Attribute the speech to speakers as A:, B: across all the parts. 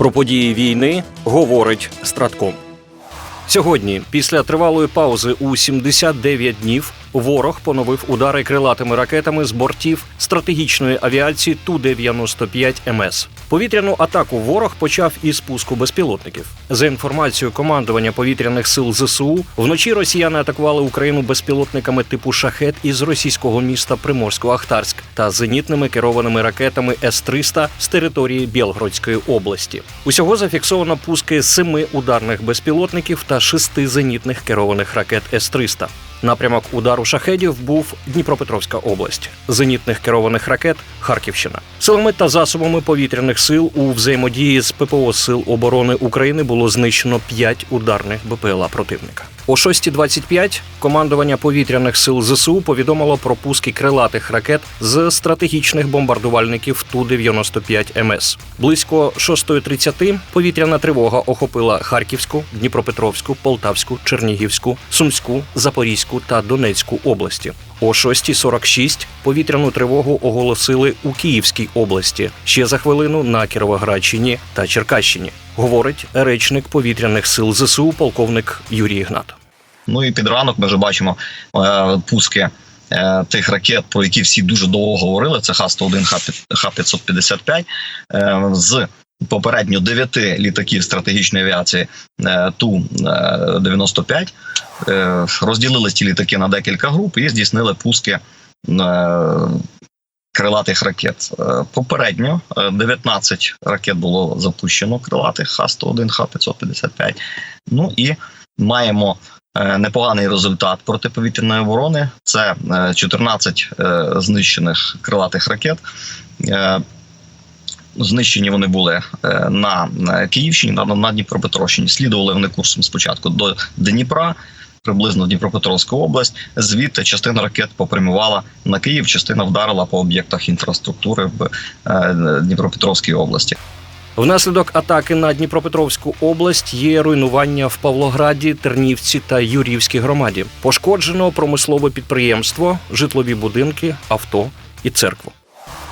A: Про події війни говорить Стратком. Сьогодні, після тривалої паузи у 79 днів, ворог поновив удари крилатими ракетами з бортів стратегічної авіації Ту-95 МС. Повітряну атаку ворог почав із пуску безпілотників. За інформацією командування повітряних сил ЗСУ, вночі росіяни атакували Україну безпілотниками типу шахет із російського міста Приморсько-Ахтарськ та зенітними керованими ракетами С-300 з території Білгородської області. Усього зафіксовано пуски семи ударних безпілотників та шести зенітних керованих ракет С-300. Напрямок удару шахедів був Дніпропетровська область, зенітних керованих ракет Харківщина. Силами та засобами повітряних сил у взаємодії з ППО Сил оборони України було знищено 5 ударних БПЛА противника. О 6.25 командування повітряних сил ЗСУ повідомило про пуски крилатих ракет з стратегічних бомбардувальників Ту-95 МС. Близько 6.30 повітряна тривога охопила Харківську, Дніпропетровську, Полтавську, Чернігівську, Сумську, Запорізьку та Донецьку області. О 6.46 повітряну тривогу оголосили у Київській області. Ще за хвилину на Кіровоградщині та Черкащині. Говорить речник повітряних сил ЗСУ, полковник Юрій Ігнат.
B: Ну і під ранок ми вже бачимо е, пуски е, тих ракет, про які всі дуже довго говорили. Це Х-101, Х-555 е, з попередньо дев'яти літаків стратегічної авіації е, Ту-95. Е, розділили ці літаки на декілька груп і здійснили пуски. Е, Крилатих ракет Е, попередньо е, 19 ракет було запущено крилатих Х-101, Х-555. Ну і маємо е, непоганий результат протиповітряної оборони. Це е, 14 е, знищених крилатих ракет. Е, Знищені вони були е, на Київщині, на Дніпропетровщині. Слідували вони курсом спочатку до Дніпра, приблизно Дніпропетровська область. Звідти частина ракет попрямувала на Київ, частина вдарила по об'єктах інфраструктури в е, Дніпропетровській області.
A: Внаслідок атаки на Дніпропетровську область є руйнування в Павлограді, Тернівці та Юрівській громаді. Пошкоджено промислове підприємство, житлові будинки, авто і церкву.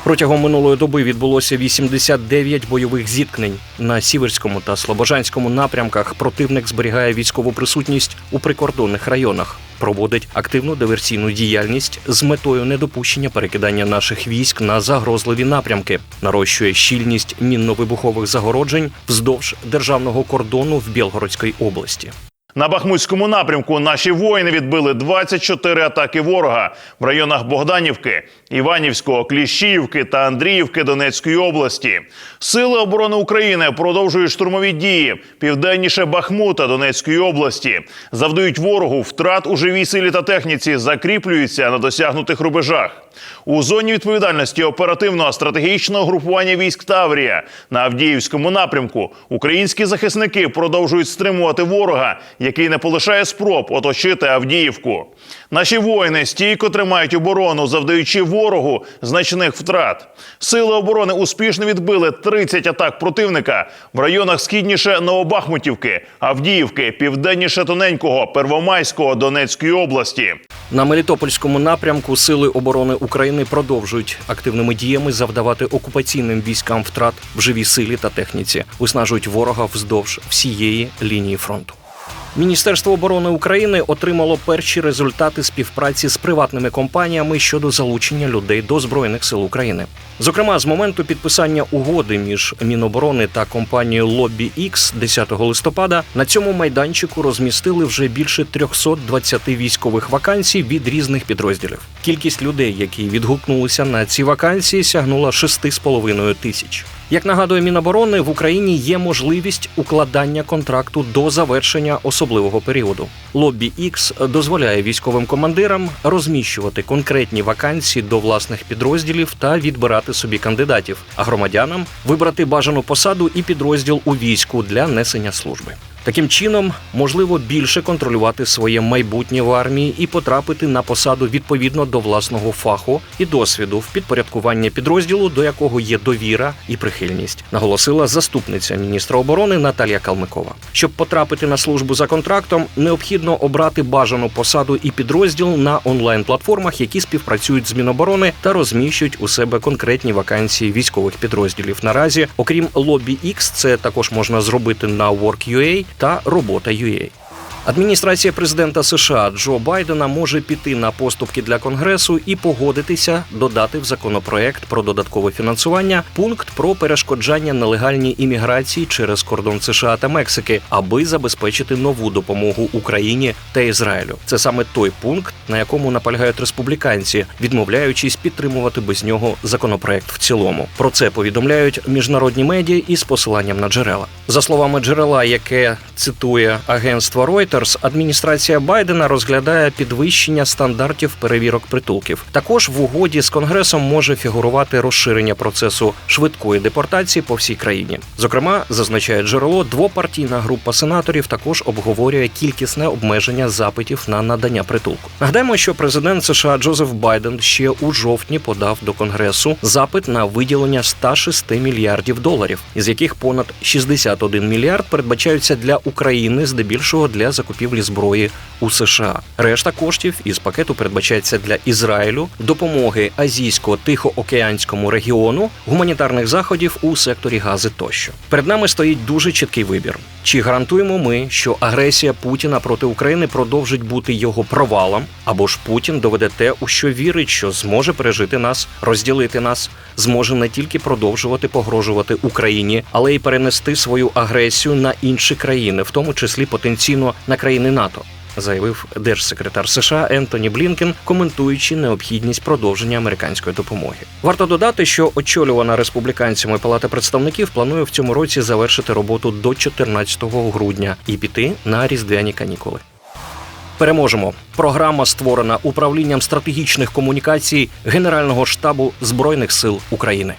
A: Протягом минулої доби відбулося 89 бойових зіткнень на сіверському та слобожанському напрямках. Противник зберігає військову присутність у прикордонних районах, проводить активну диверсійну діяльність з метою недопущення перекидання наших військ на загрозливі напрямки, нарощує щільність мінно-вибухових загороджень вздовж державного кордону в Білгородській області.
C: На Бахмутському напрямку наші воїни відбили 24 атаки ворога в районах Богданівки, Іванівського, Кліщіївки та Андріївки Донецької області. Сили оборони України продовжують штурмові дії південніше Бахмута Донецької області, завдають ворогу втрат у живій силі та техніці, закріплюються на досягнутих рубежах. У зоні відповідальності оперативного стратегічного групування військ Таврія на Авдіївському напрямку українські захисники продовжують стримувати ворога, який не полишає спроб оточити Авдіївку. Наші воїни стійко тримають оборону, завдаючи ворогу значних втрат. Сили оборони успішно відбили 30 атак противника в районах східніше Новобахмутівки, Авдіївки, південніше Тоненького, Первомайського Донецької області.
A: На Мелітопольському напрямку сили оборони України продовжують активними діями завдавати окупаційним військам втрат в живій силі та техніці, виснажують ворога вздовж всієї лінії фронту. Міністерство оборони України отримало перші результати співпраці з приватними компаніями щодо залучення людей до збройних сил України. Зокрема, з моменту підписання угоди між Міноборони та компанією Lobby X 10 листопада на цьому майданчику розмістили вже більше 320 військових вакансій від різних підрозділів. Кількість людей, які відгукнулися на ці вакансії, сягнула 6,5 тисяч. Як нагадує Міноборони, в Україні є можливість укладання контракту до завершення особливого періоду. Лобі X дозволяє військовим командирам розміщувати конкретні вакансії до власних підрозділів та відбирати собі кандидатів, а громадянам вибрати бажану посаду і підрозділ у війську для несення служби. Таким чином можливо більше контролювати своє майбутнє в армії і потрапити на посаду відповідно до власного фаху і досвіду в підпорядкування підрозділу, до якого є довіра і прихильність, наголосила заступниця міністра оборони Наталія Калмикова. Щоб потрапити на службу за контрактом, необхідно обрати бажану посаду і підрозділ на онлайн-платформах, які співпрацюють з Міноборони та розміщують у себе конкретні вакансії військових підрозділів. Наразі, окрім Lobby X, це також можна зробити на Work.ua та Робота.ua. Адміністрація президента США Джо Байдена може піти на поступки для конгресу і погодитися додати в законопроект про додаткове фінансування пункт про перешкоджання нелегальній імміграції через кордон США та Мексики, аби забезпечити нову допомогу Україні та Ізраїлю. Це саме той пункт, на якому наполягають республіканці, відмовляючись підтримувати без нього законопроект в цілому. Про це повідомляють міжнародні медіа із посиланням на джерела. За словами джерела, яке цитує агентство Reuters, адміністрація Байдена розглядає підвищення стандартів перевірок притулків. Також в угоді з конгресом може фігурувати розширення процесу швидкої депортації по всій країні. Зокрема, зазначає джерело, двопартійна група сенаторів також обговорює кількісне обмеження запитів на надання притулку. Нагадаємо, що президент США Джозеф Байден ще у жовтні подав до конгресу запит на виділення 106 мільярдів доларів, із яких понад 61 мільярд передбачаються для України, здебільшого для закупівлі зброї у США. Решта коштів із пакету передбачається для Ізраїлю, допомоги азійсько-тихоокеанському регіону, гуманітарних заходів у секторі гази тощо. Перед нами стоїть дуже чіткий вибір: чи гарантуємо ми, що агресія Путіна проти України продовжить бути його провалом, або ж Путін доведе те, у що вірить, що зможе пережити нас, розділити нас, зможе не тільки продовжувати погрожувати Україні, але й перенести свою агресію на інші країни, в тому числі потенційно на країни НАТО. Заявив держсекретар США Ентоні Блінкен, коментуючи необхідність продовження американської допомоги. Варто додати, що очолювана республіканцями Палата представників планує в цьому році завершити роботу до 14 грудня і піти на різдвяні канікули. Переможемо. Програма створена управлінням стратегічних комунікацій Генерального штабу збройних сил України.